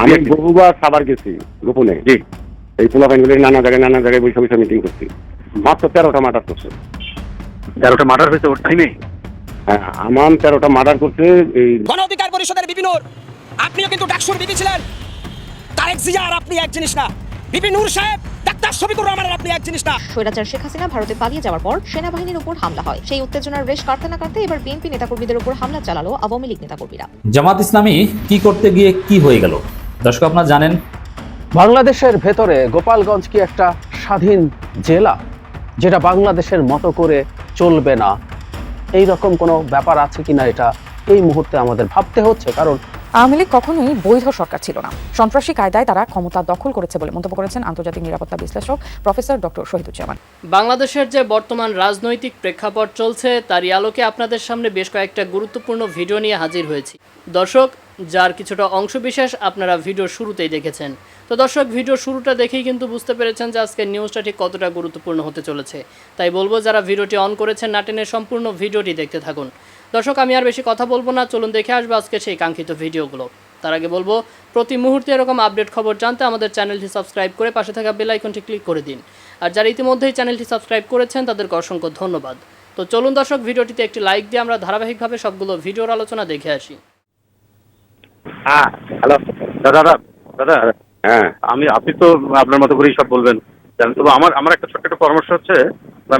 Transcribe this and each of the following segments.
আমি বহুবার সাবার গেছি গোপনে। জি। এই পোলাপাইনগুলির নানা জায়গায় নানা জায়গায় বসে বসে মিটিং করছি। মাত্র তেরোটা মার্ডার করছে। তেরোটা মার্ডার হয়েছে ওর টাইমে হ্যাঁ আমার তেরোটা মার্ডার করছে এই গণ অধিকার পরিষদের বিপিনুর আপনিও কিন্তু ডাকসুর বিপি ছিলেন। তারেক জিয়া আর আপনি এক জিনিস না। বিপিনুর সাহেব ডাক্তার শফিকুর রহমানের আপনি এক জিনিস না। স্বৈরাচার শেখ হাসিনা ভারতে পালিয়ে যাওয়ার পর সেনাবাহিনীর উপর হামলা হয়। সেই উত্তেজনার রেশ কাটতে না কাটতে এবার বিএনপি নেতাকর্মীদের উপর হামলা চালালো আওয়ামী লীগ নেতাকর্মীরা। জামাত ইসলামী কি করতে গিয়ে কি হয়ে গেল? দর্শক আপনারা জানেন। বাংলাদেশের ভেতরে গোপালগঞ্জ কি একটা স্বাধীন জেলা যেটা বাংলাদেশের মতো করে চলবে না? এই রকম কোনো ব্যাপার আছে কিনা এটা এই মুহূর্তে আমাদের ভাবতে হচ্ছে। কারণ আওয়ামী লীগ কখনোই বৈধ সরকার ছিল না। সন্ত্রাসী কায়দায় তারা ক্ষমতা দখল করেছে বলে মন্তব্য করেছেন আন্তর্জাতিক নিরাপত্তা বিশ্লেষক প্রফেসর ডক্টর শহীদুজ্জামান। বাংলাদেশের যে বর্তমান রাজনৈতিক প্রেক্ষাপট চলছে, তারই আলোকে আপনাদের সামনে বেশ কয়েকটা গুরুত্বপূর্ণ ভিডিও নিয়ে হাজির হয়েছি। দর্শক, যার কিছুটা অংশবিশেষ আপনারা ভিডিও শুরুতেই দেখেছেন। তো দর্শক, ভিডিও শুরুটা দেখেই কিন্তু বুঝতে পেরেছেন যে আজকের নিউজটা ঠিক কতটা গুরুত্বপূর্ণ হতে চলেছে। তাই বলব, যারা ভিডিওটি অন করেছেন নাটেনের সম্পূর্ণ ভিডিওটি দেখতে থাকুন। দর্শক, আমি আর বেশি কথা বলব না। চলুন দেখে আসব আজকে সেই কাঙ্ক্ষিত ভিডিওগুলো। তার আগে বলব, প্রতি মুহূর্তে এরকম আপডেট খবর জানতে আমাদের চ্যানেলটি সাবস্ক্রাইব করে পাশে থাকা বেল আইকনটি ক্লিক করে দিন। আর যারা ইতিমধ্যেই চ্যানেলটি সাবস্ক্রাইব করেছেন, তাদেরকে অসংখ্য ধন্যবাদ। তো চলুন দর্শক, ভিডিওটিতে একটি লাইক দিয়ে আমরা ধারাবাহিকভাবে সবগুলো ভিডিওর আলোচনা দেখে আসি। হ্যাঁ হ্যালো। দাদা দাদা হ্যাঁ আমি, আপনি তো আপনার মতো করেই সব বলবেন। তবে আমার আমার একটা ছোট্ট একটা পরামর্শ হচ্ছে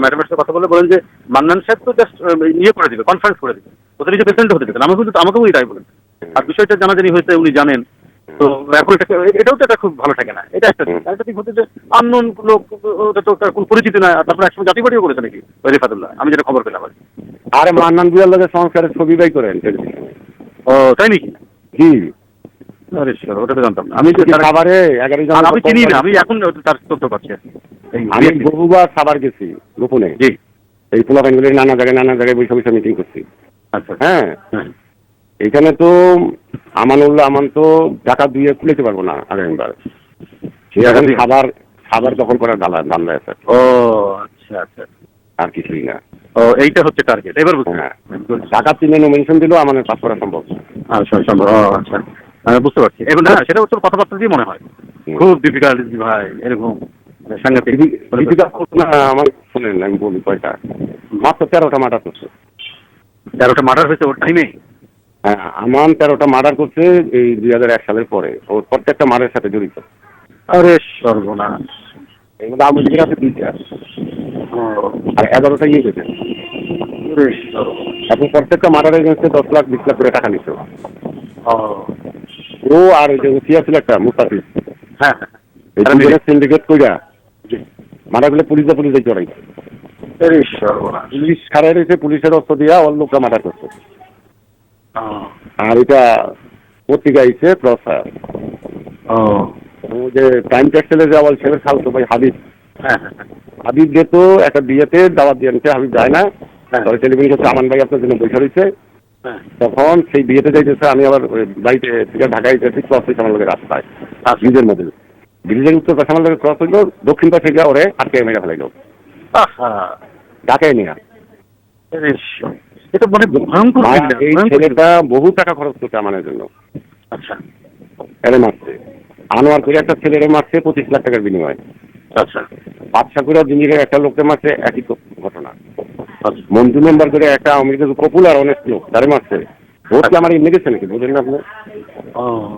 ম্যাডামের সাথে কথা বলে বলেন যে মান্নান সাহেব তো জাস্ট ইয়ে করে দিবে কনফারেন্স করে দিবে। ওদের নিজে প্রেসিডেন্ট হতে দিবেন আমাকে কিন্তু আমাকেও তাই বলেন। আর বিষয়টা জানাজানি হয়েছে উনি জানেন। তো এখন এটা এটাও তো একটা খুব ভালো থাকে না। এটা একটা দিক। আরেকটা দিক হচ্ছে যে আননোন লোক ওটা তো কোনো পরিচিতি না। তারপরে একসময় জাতি বাড়িও করেছে নাকি? রেফাতুল্লাহ। আমি যেটা খবর পেলাম আর মান্নান বিয়ার সংস্কারের ছবি বাই করেন ও তাই নাকি? sure, ওটা তো জানতাম না। আমি যে তার- সাবারে এগারো জন আর আমি চিনি না আমি এখন তার তথ্য পাচ্ছি। আর কি। এই আমি বহুবার সাবার গেছি গোপনে। জি। এই পোলাপাইনগুলির নানা জায়গায় নানা জায়গায় মিটিং করছি। আচ্ছা। হ্যাঁ। হ্যাঁ। এখানে তো আমানুল্লাহ আমান তো টাকা দিয়ে খুলেতে পারব না আগামীবার। সে এখন খাবার খাবার দখল করার দালা দান্দা আছে। ও আচ্ছা আচ্ছা। আর কিছুই না। ও এইটা হচ্ছে টার্গেট এবার হ্যাঁ। টাকা তিনে নমিনেশন দিলেও আমাদের পাস করা সম্ভব। আচ্ছা সম্ভব। আচ্ছা। বুঝতে পারছি। এখন না সেটা হচ্ছে কথাবার্তা দিয়ে মনে হয়। খুব ডিফিকাল্ট ভাই এরকম সাংঘাতিক আমার শোনেন আমি বলি কয়টা। মাত্র তেরোটা মার্ডার করছে। তেরোটা মার্ডার হয়েছে ওর টাইমে হ্যাঁ আমান তেরোটা মার্ডার করছে এই দুই হাজার এক সালের পরে। প্রত্যেকটা মার্ডারের সাথে জড়িত। আরে সর্বনাশ। এর মধ্যে আওয়ামী লীগের আছে দুইটা। আর এগারোটা ইয়ে গেছে এখন প্রত্যেকটা মার্ডারের এগেন্সে দশ লাখ বিশ লাখ করে টাকা নিচ্ছে ও। আর একটা মুস্তাফিজ। হ্যাঁ হ্যাঁ। সিন্ডিকেট কইরা মার্ডারগুলো পুলিশে পুলিশে ছাড়াই রয়েছে পুলিশের অস্ত্র দিয়া ওর লোকরা মার্ডার করছে। আর এটা পত্রিকা আইছে ও। যে টাইম ট্যাক্সেলে যে আবার ছেলে খালতো ভাই হাবিব। হ্যাঁ হ্যাঁ হ্যাঁ। হাবিব যেত একটা বিয়েতে দাওয়াত দিয়ে হাবিব যায় না। হ্যাঁ। টেলিভিশন আমান ভাই আপনার জন্য বসে রয়েছে। হ্যাঁ তখন সেই বিয়েতে যাইতেছে আমি আবার বাড়িতে থেকে ঢাকায় যেতেছি ক্রস হয়েছে আমার লোকের রাস্তায় আচ্ছা। ব্রিজের মধ্যে। ব্রিজের উত্তর পাশে আমার লোকের ক্রস হইল দক্ষিণ পাশে গিয়ে ওরে আটকে মেরে ফেলাইলো। ঢাকায় নিয়ে এটা মানে ভয়ঙ্কর এই। ছেলেটা বহু টাকা খরচ জন্য। আচ্ছা। এরে মারছে। আনোয়ার করে একটা ছেলেরে মারছে পঁচিশ লাখ টাকার বিনিময়ে। আচ্ছা। বাদশা করে জিঞ্জিরের একটা লোককে মারছে একই মন্ত্রী মেম্বার করে একটা আমেরিকা পপুলার অনেক লোক তারে মারছে। ভোট কি আমার গেছে নাকি? বুঝলেন না আপনি? ও।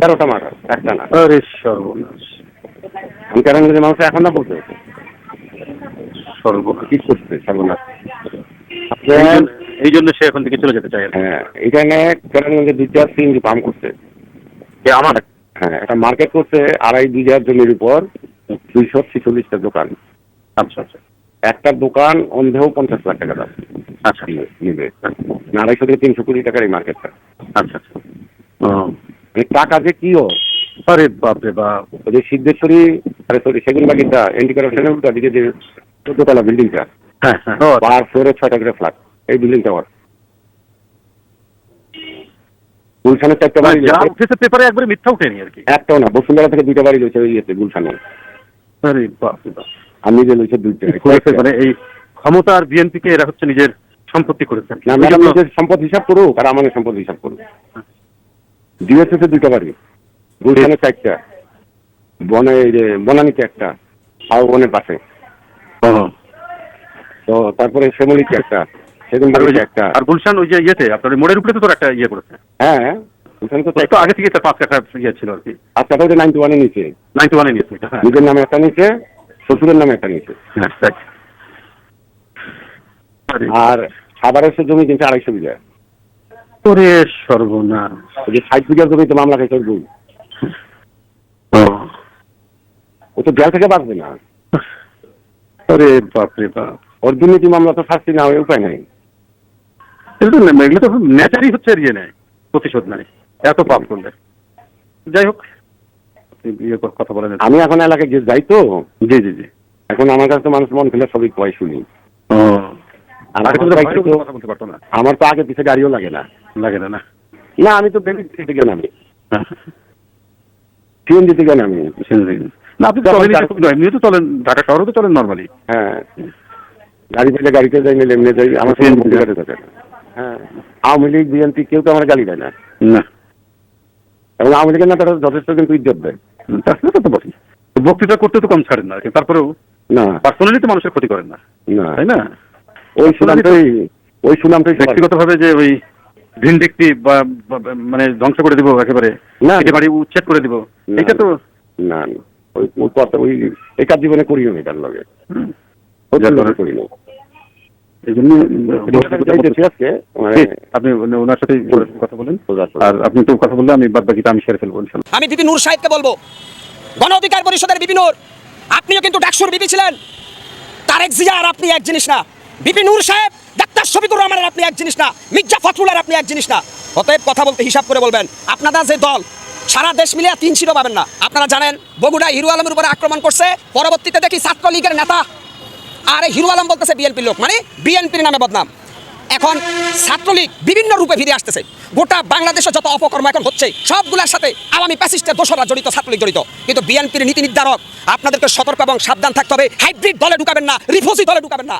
তেরোটা মার্ডার একটা না। আরে সর্বনাশ। আমি কেন মানুষ এখন না বলতে সর্বনাশ। কি করছে সর্বনাশ? এই জন্য- সে এখন থেকে চলে যেতে চায়। হ্যাঁ এখানে কেরানীগঞ্জে দুইটা সিএনজি পাম্প করছে। আমার? হ্যাঁ একটা মার্কেট করছে আড়াই দুই হাজার জমির উপর দুইশো ছেচল্লিশটা দোকান। আচ্ছা আচ্ছা। একটা দোকান অন্ধেও পঞ্চাশ লাখ টাকা দাম। আচ্ছা। নিবে আড়াইশো থেকে তিনশো কোটি টাকার এই মার্কেটটা আচ্ছা আচ্ছা। মানে টাকা যে কি আরে বাপরে বাপ। ওই যে সিদ্ধেশ্বরী আরে সরি সেগুন বাগিচা এন্টি কারাপশনের উল্টা দিকে যে চোদ্দতলা বিল্ডিংটা হ্যাঁ হ্যাঁ। ফ্লোরে ছয়টা করে ফ্ল্যাট এই বিল্ডিং টাওয়ার গুলশানের চারটা বাড়ি পেপারে একবারে মিথ্যা উঠেনি আর কি। একটাও না বসুন্ধরা থেকে দুইটা বাড়ি রয়েছে ওই ইয়েতে গুলশানে। আরে বাপরে বাপ। আমি যে রয়েছে দুইটা করেছে মানে এই ক্ষমতা আর বিএনপি কে এরা হচ্ছে নিজের সম্পত্তি করেছে না ম্যাডাম নিজের সম্পদ হিসাব করুক আর আমাদের সম্পদ হিসাব করুক। ডিএসএস এ দুটো বাড়ি গুলশানে চারটা বনে বনানীতে একটা হাও পাশে। তো তারপরে শ্যামলিতে একটা আর যে- একটা। আর গুলশান ওই যে ইয়েতে আপনার মোড়ের উপরে তো তোর একটা ইয়ে করেছে। হ্যাঁ ওখানে তো একটু আগে থেকে পাঁচ কাঠা ইয়ে ছিল আর কি। আজকে তো নাইনটি ওয়ানে নিচে নাইনটি ওয়ানে হ্যাঁ। নিজের নামে একটা নিচে শ্বশুরের নামে একটা নিচে হ্যাঁ, আর। সাভারের সে জমি কিনছে আড়াইশো বিঘা। ওরে সর্বনাশ। ওই যে ষাট বিঘার জমিতে মামলা ওর ও। তো জেল থেকে বাঁচবে না। আরে বাপরে বাপ। ওর দুর্নীতি মামলা তো শাস্তি না হয়ে উপায় নাই? এগুলো তো ন্যাচারই হচ্ছে ইয়ে নেয় প্রতিশোধ নাই। এত পাপ করলে। যাই হোক। ইয়ে কথা বলেন আমি এখন এলাকায় গিয়ে যাই তো জি জি জি। এখন আমার কাছে তো মানুষ মন খুলে সবই কয় শুনি। আর আমার তো- আগে পিছে গাড়িও লাগে না। লাগে না না। আমি তো বেবি থেকে নামি সিএনজি থেকে নামি শুনছি। না আপনি তো চলেন এমনি তো চলেন। ঢাকা শহরেও তো চলেন নর্মালি হ্যাঁ। গাড়ি পেলে গাড়িতে যাই নিলে এমনি যাই। আমার সিএনজি গাড়ি থাকে। হ্যাঁ। আওয়ামী লীগ বিএনপি কেউ তো আমার গালি দেয় না। না। এবং আওয়ামী লীগের নেতারা যথেষ্ট কিন্তু ইজ্জত দেয়। তাছাড়া তো বলি বক্তৃতা করতে তো কম ছাড়েন না তারপরেও না পার্সোনালি তো মানুষের ক্ষতি করেন না না তাই না ওই সুনামটাই ওই সুনামটাই। ব্যক্তিগতভাবে যে ওই ভিন্ডিকটি বা মানে ধ্বংস করে দিব একেবারে না। একে বাড়ি উচ্ছেদ করে দিব না। এটা তো না না। ওই কথা ওই এই জীবনে করিও নি তার লগে হুম, ওই যা জীবনে করার। করিনি এই জন্য যাইতেছি আজকে ঠিক, আপনি ওনার সাথে কথা বলেন। আর আপনি তো কথা বললে আমি বাদ বাকিটা আমি সেরে ফেলব আমি বিপি নূর সাহেবকে বলব গণ অধিকার পরিষদের আপনিও কিন্তু ডাকসুর বিপি ছিলেন। তারেক জিয়া আর আপনি এক জিনিস না। বিপি নূর সাহেব ডাক্তার শফিকুর রহমানের আপনি এক জিনিস না। মির্জা ফখরুলের আপনি এক জিনিস না। অতএব কথা বলতে হিসাব করে বলবেন আপনারা যে দল সারা দেশ মিলিয়ে তিন শিরো পাবেন না। আপনারা জানেন বগুড়া হিরু আলমের উপরে আক্রমণ করছে। পরবর্তীতে দেখি ছাত্রলীগের নেতা আর এই হিরু আলম বলতেছে বিএনপির লোক মানে বিএনপির নামে বদনাম। এখন ছাত্রলীগ বিভিন্ন রূপে ফিরে আসতেছে। গোটা বাংলাদেশে যত অপকর্ম এখন হচ্ছে, সবগুলোর সাথে আওয়ামী প্যাসিস্টের দোষরা জড়িত, ছাত্রলীগ জড়িত। কিন্তু বিএনপির নীতি নির্ধারক, আপনাদেরকে সতর্ক এবং সাবধান থাকতে হবে হাইব্রিড দলে ঢুকাবেন না রিফোজি দলে ঢুকাবেন না।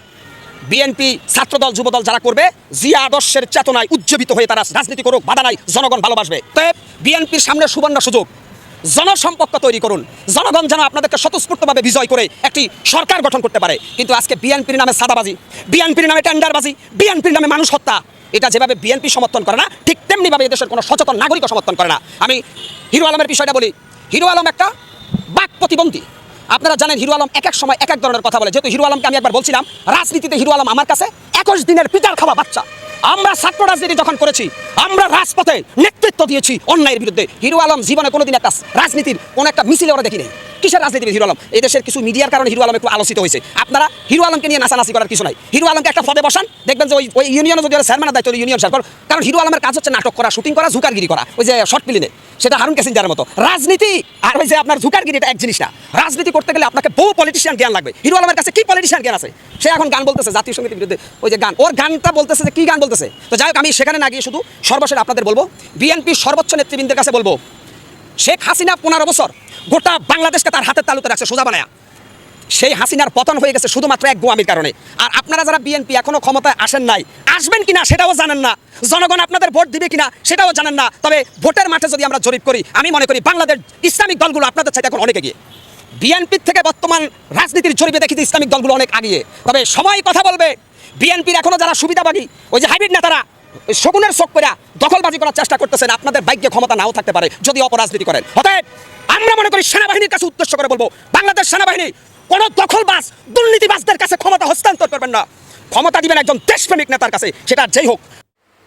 বিএনপি ছাত্রদল, যুবদল যারা করবে জিয়া আদর্শের চেতনায় উজ্জীবিত হয়ে তারা রাজনীতি করুক, বাধা নাই, জনগণ ভালোবাসবে। তবে বিএনপির সামনে সুবর্ণ সুযোগ। জনসম্পর্ক তৈরি করুন। জনগণ যেন আপনাদেরকে স্বতঃস্ফূর্তভাবে বিজয় করে একটি সরকার গঠন করতে পারে। কিন্তু আজকে বিএনপির নামে সাদাবাজি, বিএনপির নামে টেন্ডারবাজি, বিএনপির নামে মানুষ হত্যা, এটা যেভাবে বিএনপি সমর্থন করে না, ঠিক তেমনিভাবে এদেশের কোনো সচেতন নাগরিকও সমর্থন করে না। আমি হিরো আলমের বিষয়টা বলি। হিরো আলম একটা বাক প্রতিবন্ধী। আপনারা জানেন হিরো আলম এক এক সময় এক এক ধরনের কথা বলে। যেহেতু হিরো আলমকে আমি একবার বলছিলাম, রাজনীতিতে হিরো আলম আমার কাছে একুশ দিনের পিতার খাওয়া বাচ্চা। আমরা ছাত্র রাজনীতি যখন করেছি, আমরা রাজপথে নেতৃত্ব দিয়েছি অন্যায়ের বিরুদ্ধে। হিরো আলম জীবনে কোনোদিন একটা রাজনীতির কোনো একটা মিছিলে ওরা দেখি নেই কিসের রাজনীতিবিদ হিরো আলম? এই দেশের কিছু মিডিয়ার কারণে হিরো আলম একটু আলোচিত হয়েছে। আপনারা হিরো আলমকে নিয়ে নাচানাচি করার কিছু নাই। হিরো আলমকে একটা পদে বসান, দেখবেন যে ওই ওই ইউনিয়নে যদি চেয়ারম্যানের দায়িত্ব ইউনিয়ন সরকার কারণ হিরো আলমের কাজ হচ্ছে নাটক করা, শুটিং করা, ঝুকারগিরি করা। ওই যে শর্ট ফিল্মে সেটা হারুন ক্যাসিঞ্জারের মতো। রাজনীতি আর ওই যে আপনার ঝুকারগিরি এটা এক জিনিস না। রাজনীতি করতে গেলে আপনাকে বহু পলিটিশিয়ান জ্ঞান লাগবে। হিরো আলমের কাছে কি পলিটিশিয়ান জ্ঞান আছে? সে এখন গান বলতেছে, জাতীয় সঙ্গীতের বিরুদ্ধে ওই যে গান। ওর গানটা বলতেছে যে কি গান বলতেছে? তো যাই হোক, আমি সেখানে না গিয়ে শুধু সর্বশেষ আপনাদের বলব, বিএনপির সর্বোচ্চ নেতৃবৃন্দের কাছে বলব, শেখ হাসিনা পনেরো বছর গোটা বাংলাদেশকে তার হাতের তালুতে রাখছে, সোজা বানায়া। সেই হাসিনার পতন হয়ে গেছে শুধুমাত্র এক গোয়ামির কারণে। আর আপনারা যারা বিএনপি এখনও ক্ষমতায় আসেন নাই, আসবেন কিনা সেটাও জানেন না। জনগণ আপনাদের ভোট দিবে কিনা সেটাও জানেন না। তবে ভোটের মাঠে যদি আমরা জরিপ করি, আমি মনে করি বাংলাদেশ ইসলামিক দলগুলো আপনাদের চাইতে এখন অনেক এগিয়ে। বিএনপির থেকে বর্তমান রাজনীতির জরিপে দেখিতে ইসলামিক দলগুলো অনেক আগিয়ে। তবে সময় কথা বলবে, বিএনপির এখনও যারা সুবিধাবাগী, ওই যে হাইব্রিড নেতারা শগুনের চোখ করে দখলবাজি করার চেষ্টা করতেছেন, আপনাদের ভাগ্যে ক্ষমতা নাও থাকতে পারে যদি অপরাজনীতি করেন। অতএব আমরা মনে করি সেনাবাহিনীর কাছে উদ্দেশ্য করে বলব, বাংলাদেশ সেনাবাহিনী কোন দখলবাজ, দুর্নীতিবাজদের কাছে ক্ষমতা হস্তান্তর করবেন না। ক্ষমতা দিবেন একজন দেশপ্রেমিক নেতার কাছে, সেটা যেই হোক।